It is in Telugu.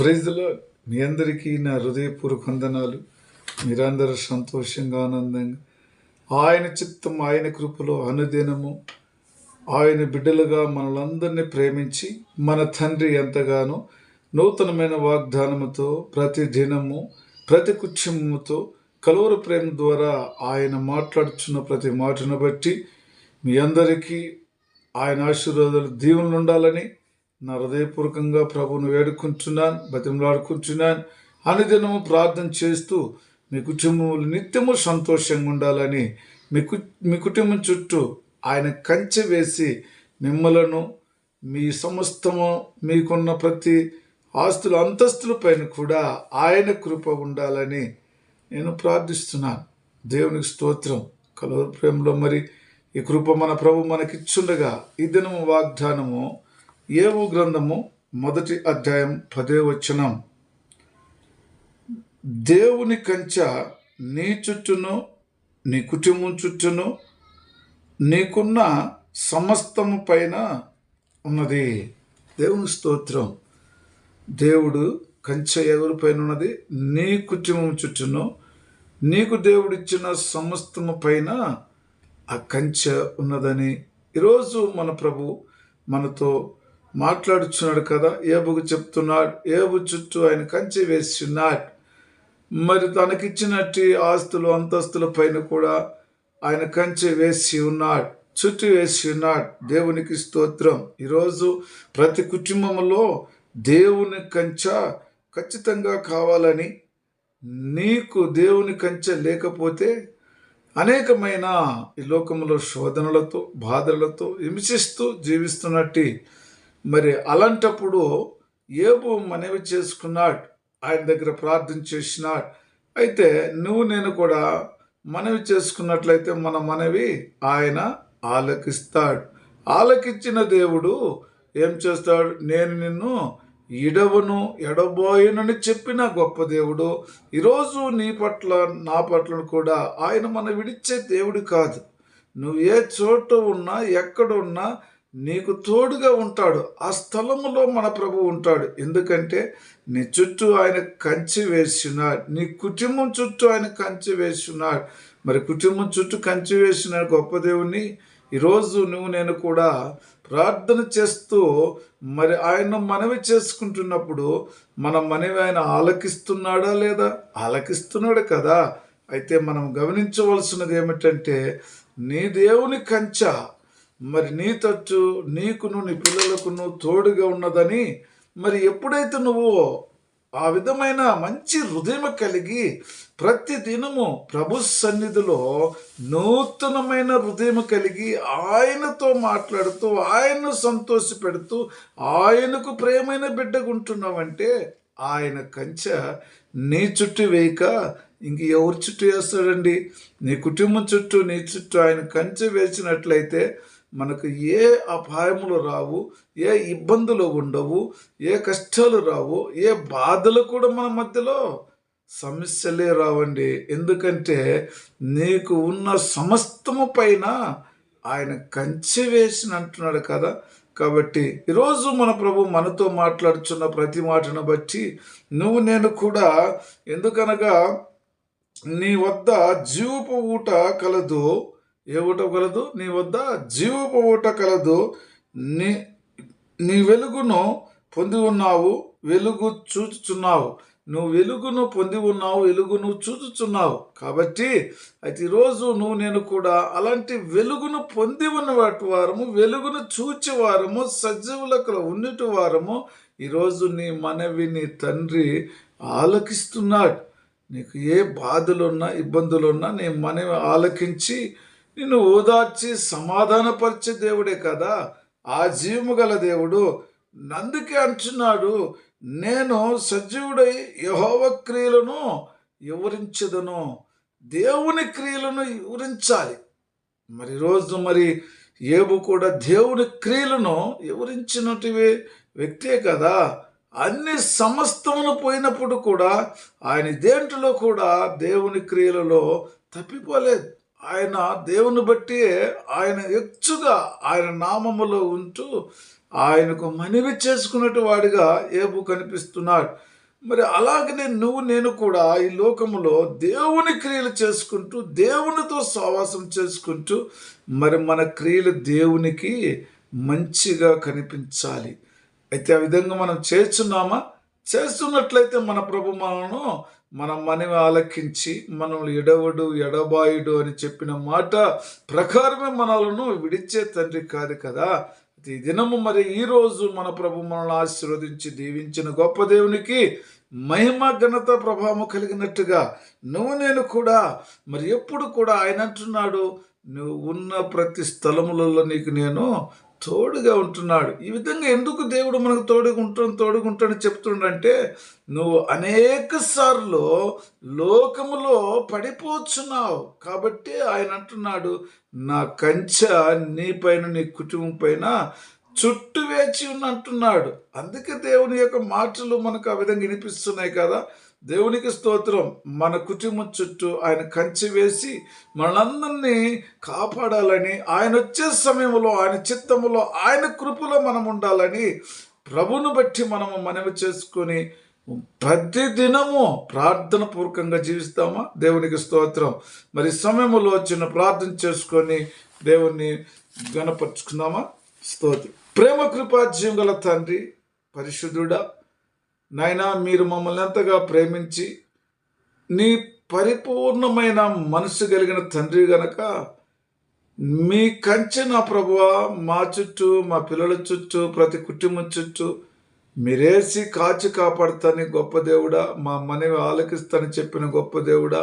ప్రైజ్లో మీ అందరికీ నా హృదయపూర్వక వందనాలు. మీరందరూ సంతోషంగా ఆనందంగా. ఆయన చిత్తం ఆయన కృపలో అనుదినము. ఆయన బిడ్డలుగా మనలందరినీ ప్రేమించి మన తండ్రి ఎంతగానో నూతనమైన వాగ్దానముతో ప్రతి దినము ప్రతి కుటుంబముతో కలువరు ప్రేమ ద్వారా ఆయన మాట్లాడుచున్న ప్రతి మాటను బట్టి మీ అందరికీ ఆయన ఆశీర్వాదాలు దీవెనలు ఉండాలని నా హృదయపూర్వకంగా ప్రభువును వేడుకుంటున్నాను బతిమలాడుకుంటున్నాను. అనుదినము ప్రార్థన చేస్తూ మీ కుటుంబములు నిత్యము సంతోషంగా ఉండాలని మీ కు మీ కుటుంబం చుట్టూ ఆయన కంచె వేసి మిమ్మలను మీ సమస్తము మీకున్న ప్రతి ఆస్తుల అంతస్తుల పైన కూడా ఆయన కృప ఉండాలని నేను ప్రార్థిస్తున్నాను. దేవునికి స్తోత్రం. కలవరు ప్రేమలో మరి ఈ కృప మన ప్రభు మనకిచ్చుండగా ఈ దినము వాగ్దానము ఏవు గ్రంథము మొదటి అధ్యాయం పదే వచనం. దేవుని కంచ నీ చుట్టూను నీ కుటుంబం చుట్టూను నీకున్న సమస్తము పైన ఉన్నది. దేవుని స్తోత్రం. దేవుడు కంచె ఎవరి పైన ఉన్నది? నీ కుటుంబం చుట్టూను నీకు దేవుడిచ్చిన సమస్తము పైన ఆ కంచె ఉన్నదని. ఈరోజు మన ప్రభు మనతో మాట్లాడుచున్నాడు కదా ఏబుకు చెప్తున్నాడు ఏబు చుట్టూ ఆయన కంచె వేస్తున్నాడు మరి తనకిచ్చినట్టు ఆస్తులు అంతస్తుల పైన కూడా ఆయన కంచె వేసి ఉన్నాడు చుట్టూ వేసి ఉన్నాడు. దేవునికి స్తోత్రం. ఈరోజు ప్రతి కుటుంబంలో దేవుని కంచె ఖచ్చితంగా కావాలని నీకు దేవుని కంచె లేకపోతే అనేకమైన ఈ లోకంలో శోధనలతో బాధలతో హింసిస్తూ జీవిస్తున్నట్టు మరి అలాంటప్పుడు ఏబు మనవి చేసుకున్నాడు ఆయన దగ్గర ప్రార్థన చేసినాడు. అయితే నువ్వు నేను కూడా మనవి చేసుకున్నట్లయితే మన మనవి ఆయన ఆలకిస్తాడు. ఆలకించిన దేవుడు ఏం చేస్తాడు? నేను నిన్ను ఇడవను ఎడబోయనని చెప్పిన గొప్ప దేవుడు. ఈరోజు నీ పట్ల నా పట్ల కూడా ఆయన మన విడిచే దేవుడు కాదు. నువ్వు ఏ చోట ఉన్నా ఎక్కడ ఉన్నా నీకు తోడుగా ఉంటాడు. ఆ స్థలములో మన ప్రభు ఉంటాడు. ఎందుకంటే నీ చుట్టూ ఆయన కంచి వేసినాడు. నీ కుటుంబం చుట్టూ ఆయన కంచి వేసినాడు. మరి కుటుంబం చుట్టూ కంచి వేసిన గొప్ప దేవుని ఈరోజు నువ్వు నేను కూడా ప్రార్థన చేస్తూ మరి ఆయన మనవి చేసుకుంటున్నప్పుడు మన మనవి ఆయన ఆలకిస్తున్నాడా లేదా? ఆలకిస్తున్నాడు కదా. అయితే మనం గమనించవలసినది ఏమిటంటే నీ దేవుని కంచ మరి నీ తచ్చు నీకును నీ పిల్లలకును తోడుగా ఉన్నదని మరి ఎప్పుడైతే నువ్వు ఆ విధమైన మంచి హృదయం కలిగి ప్రతి దినము ప్రభు సన్నిధిలో నూతనమైన హృదయం కలిగి ఆయనతో మాట్లాడుతూ ఆయన్ను సంతోషపెడుతూ ఆయనకు ప్రేమైన బిడ్డగుంటున్నావంటే ఆయన కంచె నీ చుట్టూ వేయక ఇంక ఎవరి చుట్టూ వేస్తాడండి? నీ కుటుంబం చుట్టూ నీ చుట్టూ ఆయన కంచె వేసినట్లయితే మనకు ఏ అపాయములు రావు ఏ ఇబ్బందులు ఉండవు ఏ కష్టాలు రావు ఏ బాధలు కూడా మన మధ్యలో సమస్యలే రావండి. ఎందుకంటే నీకు ఉన్న సమస్తము పైన ఆయన కంచె వేసిన అంటున్నాడు కదా. కాబట్టి ఈరోజు మన ప్రభు మనతో మాట్లాడుచున్న ప్రతి మాటను బట్టి నువ్వు నేను కూడా ఎందుకనగా నీ వద్ద జీవపు ఊట కలదు ఏ ఊట కలదు? నీ వద్ద జీవపు ఊట కలదు. నీ నీ వెలుగును పొంది ఉన్నావు వెలుగు చూచుచున్నావు. నువ్వు వెలుగును పొంది ఉన్నావు వెలుగును చూచుచున్నావు. కాబట్టి అయితే ఈరోజు నువ్వు నేను కూడా అలాంటి వెలుగును పొంది ఉన్నవాటి వారము వెలుగును చూచి వారము సజీవులకు ఉన్నటి వారము ఈరోజు నీ మనవి నీ తండ్రి ఆలకిస్తున్నాడు. నీకు ఏ బాధలున్నా ఇబ్బందులున్నా నీ మనవి ఆలకించి నిన్ను ఓదార్చి సమాధానపరిచే దేవుడే కదా. ఆ జీవము గల దేవుడు నందుకే అంటున్నాడు నేను సజీవుడై యహోవ క్రియలను వివరించదును. దేవుని క్రియలను వివరించాలి. మరి రోజు మరి ఏబు కూడా దేవుని క్రియలను వివరించినటువంటి వ్యక్తే కదా. అన్ని సమస్తమును పోయినప్పుడు కూడా ఆయన దేంట్లో కూడా దేవుని క్రియలలో తప్పిపోలేదు. ఆయన దేవుని బట్టి ఆయన ఎచ్చుగా ఆయన నామములో ఉంటూ ఆయనకు మనవి చేసుకున్నట్టు వాడిగా ఏబు కనిపిస్తున్నాడు. మరి అలాగనే నువ్వు నేను కూడా ఈ లోకములో దేవుని క్రియలు చేసుకుంటూ దేవునితో సహవాసం చేసుకుంటూ మరి మన క్రియలు దేవునికి మంచిగా కనిపించాలి. అయితే ఆ విధంగా మనం చేస్తున్నామా? చేస్తున్నట్లయితే మన ప్రభు మనను మన మనవి ఆలకించి మనల్ని ఎడవడు ఎడబాయుడు అని చెప్పిన మాట ప్రకారమే మనలను విడిచే తండ్రి కాదు కదా. ఈ దినము మరి ఈ రోజు మన ప్రభు మనల్ని ఆశీర్వదించి దీవించిన గొప్ప దేవునికి మహిమ ఘనత ప్రభావం కలిగినట్టుగా నువ్వు నేను కూడా మరి ఎప్పుడు కూడా ఆయన అంటున్నాడు నువ్వు ఉన్న ప్రతి స్థలములలో నీకు నేను తోడుగా ఉంటున్నాడు. ఈ విధంగా ఎందుకు దేవుడు మనకు తోడుగా ఉంటాను తోడుగా ఉంటాడని చెప్తుండంటే నువ్వు అనేక సార్లు లోకములో పడిపోతున్నావు కాబట్టి ఆయన అంటున్నాడు నా కంచె నీ పైన నీ కుటుంబం పైన చుట్టూ వేచి ఉన్న అంటున్నాడు అందుకే దేవుని యొక్క మాటలు మనకు ఆ విధంగా వినిపిస్తున్నాయి కదా. దేవునికి స్తోత్రం మన కుటుంబం చుట్టూ ఆయన కంచి వేసి మనందరినీ కాపాడాలని ఆయన వచ్చే సమయంలో ఆయన చిత్తములో ఆయన కృపలో మనం ఉండాలని ప్రభును బట్టి మనము మనవి చేసుకొని ప్రతి దినము ప్రార్థన పూర్వకంగా జీవిస్తామా? దేవునికి స్తోత్రం. మరి సమయంలో వచ్చిన ప్రార్థన చేసుకొని దేవుణ్ణి గణపరుచుకుందామా స్తోత్రం. ప్రేమ కృపాజ్యం గల తండ్రి పరిశుద్ధుడా నాయనా మీరు మమ్మల్ని ఎంతగా ప్రేమించి నీ పరిపూర్ణమైన మనసు కలిగిన తండ్రి గనక మీ కంచె నా ప్రభువ మా చుట్టూ మా పిల్లల చుట్టూ ప్రతి కుటుంబం చుట్టూ మీరేసి కాచి కాపాడుతాని గొప్ప దేవుడా మా మనవి ఆలకిస్తాని చెప్పిన గొప్ప దేవుడా